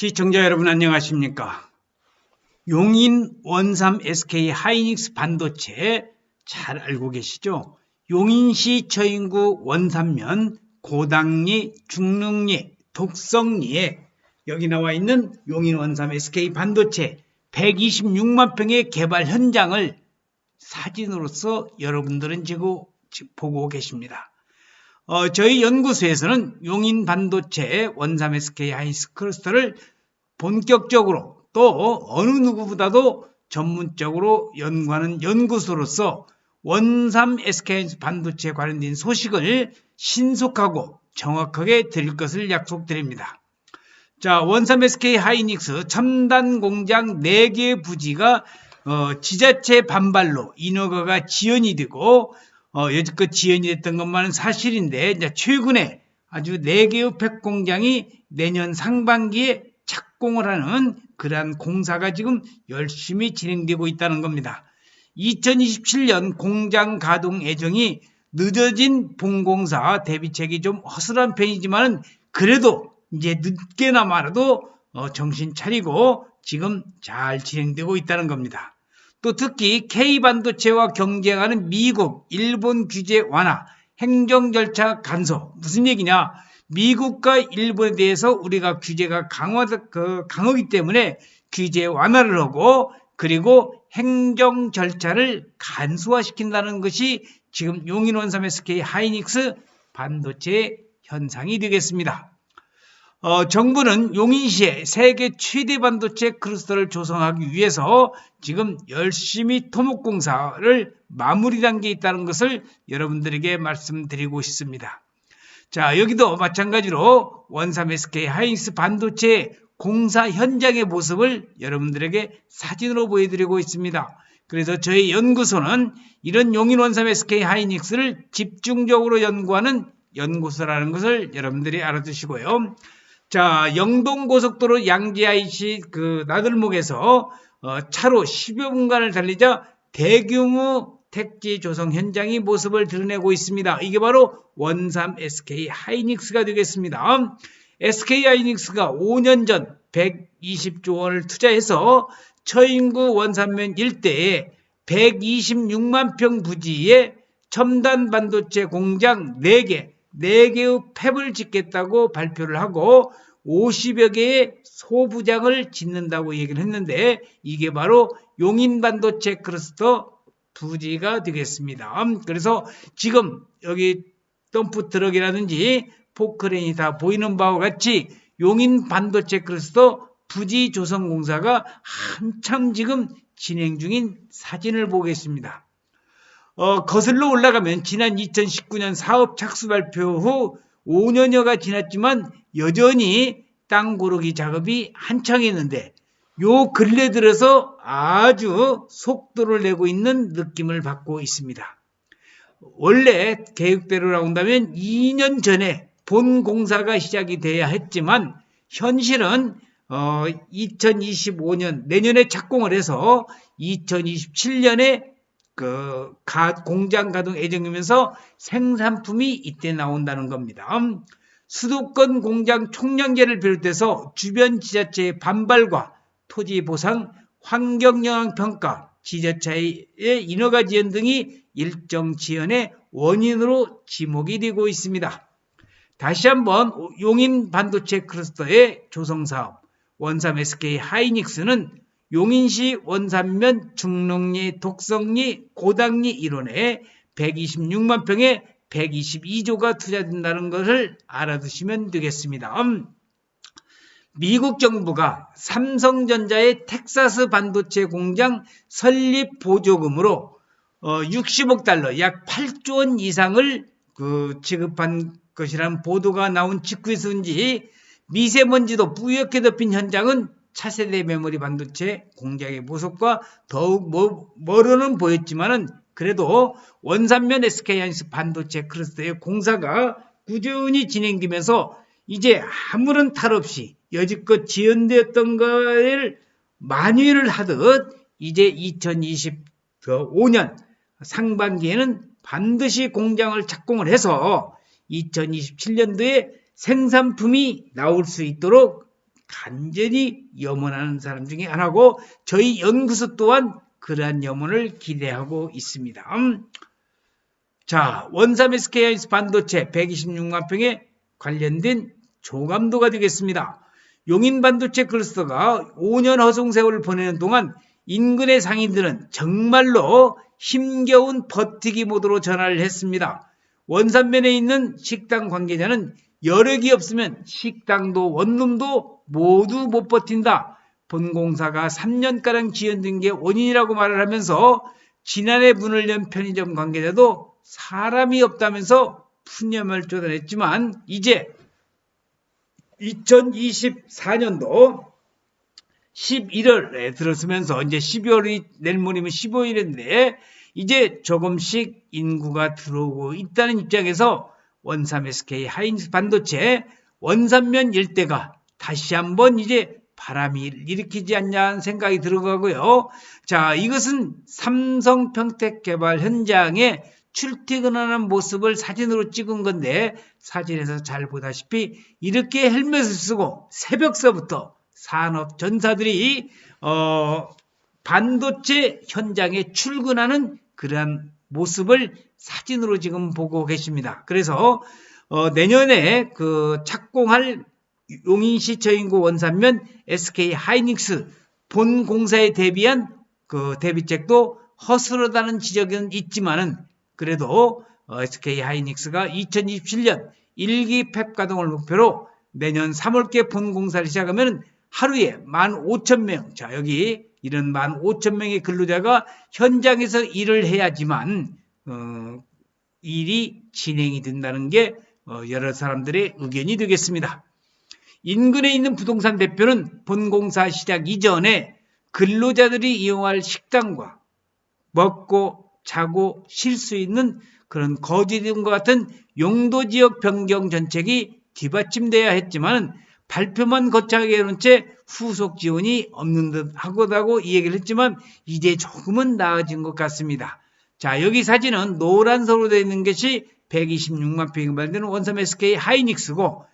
시청자 여러분 안녕하십니까? 용인 원삼 SK 하이닉스 반도체 잘 알고 계시죠? 용인시 처인구 원삼면 고당리, 중릉리, 독성리에 여기 나와 있는 용인 원삼 SK 반도체 126만 평의 개발 현장을 사진으로서 여러분들은 지금 보고 계십니다. 어, 저희 연구소에서는 용인 반도체 원삼 SK 하이스 클러스터를 본격적으로 또 어느 누구보다도 전문적으로 연구하는 연구소로서 원삼 SK 반도체 관련된 소식을 신속하고 정확하게 드릴 것을 약속드립니다. 자, 원삼 SK 하이닉스 첨단 공장 4개 부지가 어, 지자체 반발로 인허가가 지연이 되고 어, 여지껏 지연이 됐던 것만은 사실인데 이제 최근에 아주 4개의 팩 공장이 내년 상반기에 착공을 하는 그러한 공사가 지금 열심히 진행되고 있다는 겁니다. 2027년 공장 가동 예정이 늦어진 본공사 대비책이 좀 허술한 편이지만 그래도 이제 늦게나마라도 어, 정신 차리고 지금 잘 진행되고 있다는 겁니다. 또 특히 K반도체와 경쟁하는 미국, 일본 규제 완화, 행정 절차 간소. 무슨 얘기냐? 미국과 일본에 대해서 우리가 규제가 강화, 그, 강하기 때문에 규제 완화를 하고 그리고 행정 절차를 간소화시킨다는 것이 지금 용인원삼 SK 하이닉스 반도체 현상이 되겠습니다. 어, 정부는 용인시에 세계 최대 반도체 클러스터를 조성하기 위해서 지금 열심히 토목공사를 마무리 단계에 있다는 것을 여러분들에게 말씀드리고 싶습니다. 자, 여기도 마찬가지로 원삼 SK 하이닉스 반도체 공사 현장의 모습을 여러분들에게 사진으로 보여드리고 있습니다. 그래서 저희 연구소는 이런 용인 원삼 SK 하이닉스를 집중적으로 연구하는 연구소라는 것을 여러분들이 알아두시고요. 자, 영동고속도로 양지IC 그 나들목에서 어, 차로 10여 분간을 달리자 대규모 택지 조성 현장이 모습을 드러내고 있습니다. 이게 바로 원삼 SK 하이닉스가 되겠습니다. SK 하이닉스가 5년 전 120조 원을 투자해서 처인구 원산면 일대에 126만 평 부지에 첨단 반도체 공장 4개, 4개의 팹을 짓겠다고 발표를 하고 50여 개의 소부장을 짓는다고 얘기를 했는데 이게 바로 용인 반도체 클러스터 부지가 되겠습니다. 그래서 지금 여기 덤프 트럭이라든지 포크레인이 다 보이는 바와 같이 용인 반도체 클러스터 부지 조성 공사가 한참 지금 진행 중인 사진을 보겠습니다. 어, 거슬러 올라가면 지난 2019년 사업 착수 발표 후 5년여가 지났지만 여전히 땅 고르기 작업이 한창이었는데 요 근래 들어서 아주 속도를 내고 있는 느낌을 받고 있습니다. 원래 계획대로 나온다면 2년 전에 본 공사가 시작이 돼야 했지만 현실은 어, 2025년 내년에 착공을 해서 2027년에 그 가, 공장 가동 예정이면서 생산품이 이때 나온다는 겁니다. 수도권 공장 총량제를 비롯해서 주변 지자체의 반발과 토지 보상, 환경 영향 평가, 지자체의 인허가 지연 등이 일정 지연의 원인으로 지목이 되고 있습니다. 다시 한번 용인 반도체 클러스터의 조성 사업 원삼 SK 하이닉스는 용인시 원산면 중릉리 독성리 고당리 일원에 126만 평에 122조가 투자된다는 것을 알아두시면 되겠습니다. 미국 정부가 삼성전자의 텍사스 반도체 공장 설립 보조금으로 60억 달러, 약 8조 원 이상을 그 지급한 것이라는 보도가 나온 직후에서인지 미세먼지도 뿌옇게 덮인 현장은 차세대 메모리 반도체 공장의 모습과 더욱 멀어는 보였지만은 그래도 원산면 SK하이닉스 반도체 클러스터의 공사가 꾸준히 진행되면서 이제 아무런 탈 없이 여지껏 지연되었던 것을 만회를 하듯 이제 2025년 상반기에는 반드시 공장을 착공을 해서 2027년도에 생산품이 나올 수 있도록 간절히 염원하는 사람 중에 하나고 저희 연구소 또한 그러한 염원을 기대하고 있습니다. 음. 자, 원삼 SK하이닉스 반도체 126만 평에 관련된 조감도가 되겠습니다. 용인 반도체 클러스터가 5년 허송 세월을 보내는 동안 인근의 상인들은 정말로 힘겨운 버티기 모드로 전화를 했습니다. 원산면에 있는 식당 관계자는 여력이 없으면 식당도 원룸도 모두 못 버틴다. 본공사가 3년가량 지연된 게 원인이라고 말을 하면서 지난해 문을 연 편의점 관계자도 사람이 없다면서 푸념을 쫓아냈지만 이제 2024년도 11월에 들어서면서 이제 12월이 내일 모레면 15일인데 이제 조금씩 인구가 들어오고 있다는 입장에서 원삼 SK 하이닉스 반도체 원산면 일대가 다시 한번 이제 바람이 일으키지 않냐는 생각이 들어가고요. 자, 이것은 삼성 평택 개발 현장에 출퇴근하는 모습을 사진으로 찍은 건데 사진에서 잘 보다시피 이렇게 헬멧을 쓰고 새벽서부터 산업 전사들이 어, 반도체 현장에 출근하는 그러한 모습을 사진으로 지금 보고 계십니다. 그래서 어, 내년에 그 착공할 용인시 저인구 원산면 SK 하이닉스 본 공사에 대비한 그 대비책도 허술하다는 지적은 있지만은 그래도 어, SK 하이닉스가 2027년 1기 팹 가동을 목표로 내년 3월께 본 공사를 시작하면 하루에 15,000명, 자, 여기 이런 15,000명의 근로자가 현장에서 일을 해야지만, 어, 일이 진행이 된다는 게 어, 여러 사람들의 의견이 되겠습니다. 인근에 있는 부동산 대표는 본공사 시작 이전에 근로자들이 이용할 식당과 먹고 자고 쉴 수 있는 그런 거주등과 같은 용도 지역 변경 정책이 뒷받침돼야 했지만 발표만 거창하게 해놓은 채 후속 지원이 없는 듯 하고다고 이 얘기를 했지만 이제 조금은 나아진 것 같습니다. 자 여기 사진은 노란색으로 되어 있는 것이 126만 평이 발되는 원삼 SK 하이닉스고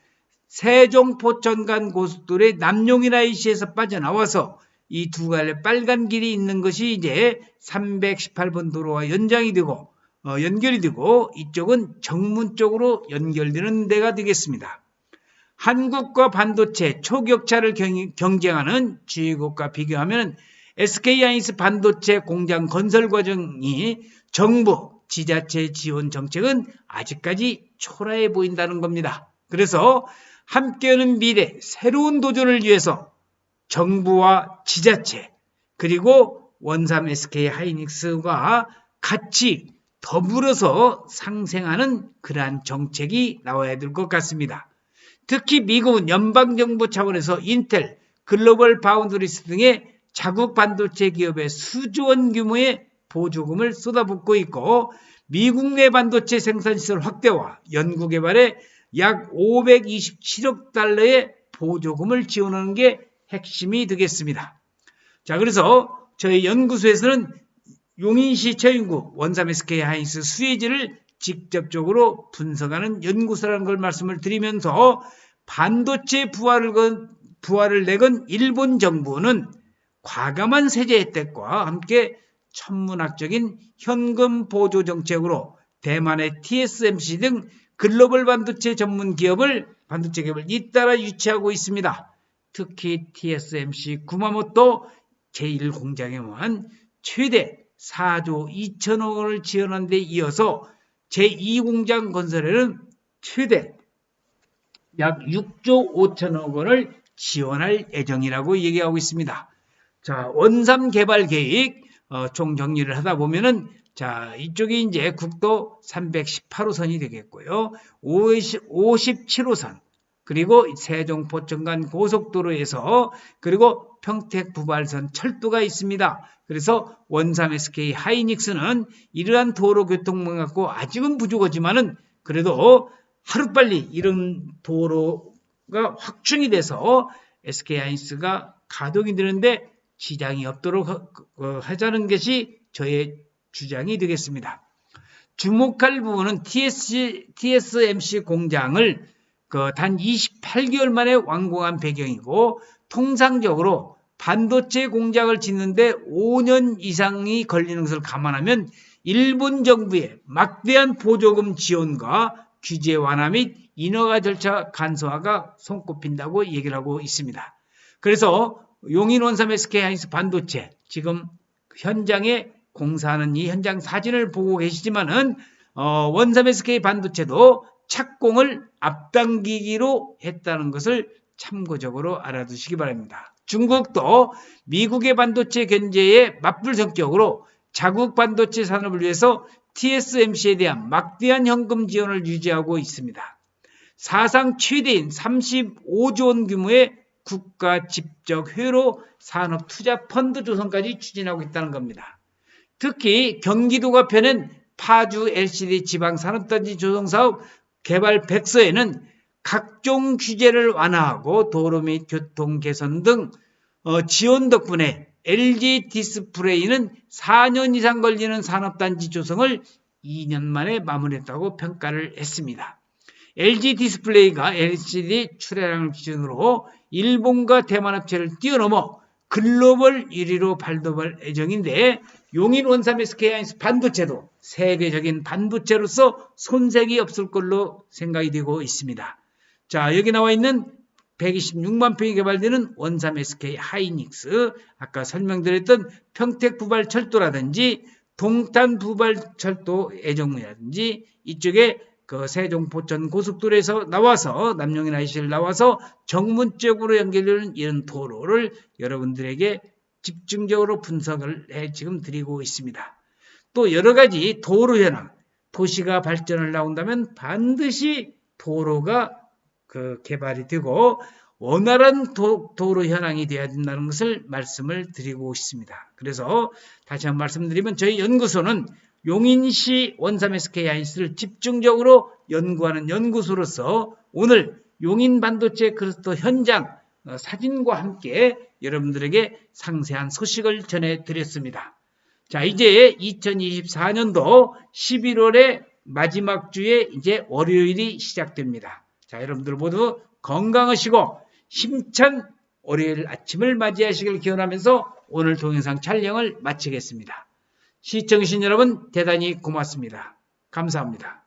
세종 포천간 고속도로의 남용이라이시에서 빠져나와서 이 두 갈래 빨간 길이 있는 것이 이제 318번 도로와 연장이 되고 어, 연결이 되고 이쪽은 정문 쪽으로 연결되는 데가 되겠습니다. 한국과 반도체 초격차를 경, 쟁하는 주요국과 비교하면 SK하이닉스 반도체 공장 건설 과정이 정부, 지자체 지원 정책은 아직까지 초라해 보인다는 겁니다. 그래서 함께하는 미래, 새로운 도전을 위해서 정부와 지자체 그리고 원삼 SK 하이닉스와 같이 더불어서 상생하는 그러한 정책이 나와야 될 것 같습니다. 특히 미국은 연방정부 차원에서 인텔, 글로벌 바운드리스 등의 자국 반도체 기업의 수조 원 규모의 보조금을 쏟아붓고 있고 미국 내 반도체 생산시설 확대와 연구개발에 약 527억 달러의 보조금을 지원하는 게 핵심이 되겠습니다. 자, 그래서 저희 연구소에서는 용인시 처인구 원삼 SK 하이닉스 수혜지를 직접적으로 분석하는 연구소라는 걸 말씀을 드리면서 반도체 부활을, 건, 부활을 내건 일본 정부는 과감한 세제 혜택과 함께 천문학적인 현금 보조 정책으로 대만의 TSMC 등 글로벌 반도체 전문 기업을 반도체 기업을 잇따라 유치하고 있습니다. 특히 TSMC 구마모토 제1공장에만 최대 4조 2천억 원을 지원한 데 이어서 제2공장 건설에는 최대 약 6조 5천억 원을 지원할 예정이라고 얘기하고 있습니다. 자, 원삼 개발 계획 어, 총 정리를 하다 보면은 자, 이쪽이 이제 국도 318호선이 되겠고요. 57호선, 그리고 세종 포천간 고속도로에서 그리고 평택 부발선 철도가 있습니다. 그래서 원삼 SK 하이닉스는 이러한 도로 교통망 갖고 아직은 부족하지만은 그래도 하루빨리 이런 도로가 확충이 돼서 SK 하이닉스가 가동이 되는데 지장이 없도록 하자는 것이 저의 주장이 되겠습니다. 주목할 부분은 TS, TSMC 공장을 그 단 28개월 만에 완공한 배경이고 통상적으로 반도체 공장을 짓는데 5년 이상이 걸리는 것을 감안하면 일본 정부의 막대한 보조금 지원과 규제 완화 및 인허가 절차 간소화가 손꼽힌다고 얘기를 하고 있습니다. 그래서 용인 원삼 SK 하이닉스 반도체 지금 현장에 공사하는 이 현장 사진을 보고 계시지만은 어, 원삼 SK 반도체도 착공을 앞당기기로 했다는 것을 참고적으로 알아두시기 바랍니다. 중국도 미국의 반도체 견제에 맞불 성격으로 자국 반도체 산업을 위해서 TSMC에 대한 막대한 현금 지원을 유지하고 있습니다. 사상 최대인 35조 원 규모의 국가 집적 회로 산업 투자 펀드 조성까지 추진하고 있다는 겁니다. 특히 경기도가 펴낸 파주 LCD 지방 산업단지 조성 사업 개발 백서에는 각종 규제를 완화하고 도로 및 교통 개선 등 어, 지원 덕분에 LG 디스플레이는 4년 이상 걸리는 산업단지 조성을 2년 만에 마무리했다고 평가를 했습니다. LG 디스플레이가 LCD 출하량을 기준으로 일본과 대만 업체를 뛰어넘어 글로벌 1위로 발돋할 예정인데 용인 원삼 SK 하이닉스 반도체도 세계적인 반도체로서 손색이 없을 걸로 생각이 되고 있습니다. 자, 여기 나와 있는 126만 평이 개발되는 원삼 SK 하이닉스, 아까 설명드렸던 평택 부발 철도라든지 동탄 부발 철도 애정이라든지 이쪽에 그 세종 포천 고속도로에서 나와서 남용인 IC를 나와서 정문 쪽으로 연결되는 이런 도로를 여러분들에게 집중적으로 분석을 해 지금 드리고 있습니다. 또 여러 가지 도로 현황, 도시가 발전을 나온다면 반드시 도로가 그 개발이 되고 원활한 도, 로 현황이 되어야 된다는 것을 말씀을 드리고 있습니다. 그래서 다시 한번 말씀드리면 저희 연구소는 용인시 원삼 SK 하이닉스를 집중적으로 연구하는 연구소로서 오늘 용인 반도체 크루스터 현장 어, 사진과 함께 여러분들에게 상세한 소식을 전해드렸습니다. 자, 이제 2024년도 11월의 마지막 주에 이제 월요일이 시작됩니다. 자, 여러분들 모두 건강하시고 힘찬 월요일 아침을 맞이하시길 기원하면서 오늘 동영상 촬영을 마치겠습니다. 시청해주신 여러분 대단히 고맙습니다. 감사합니다.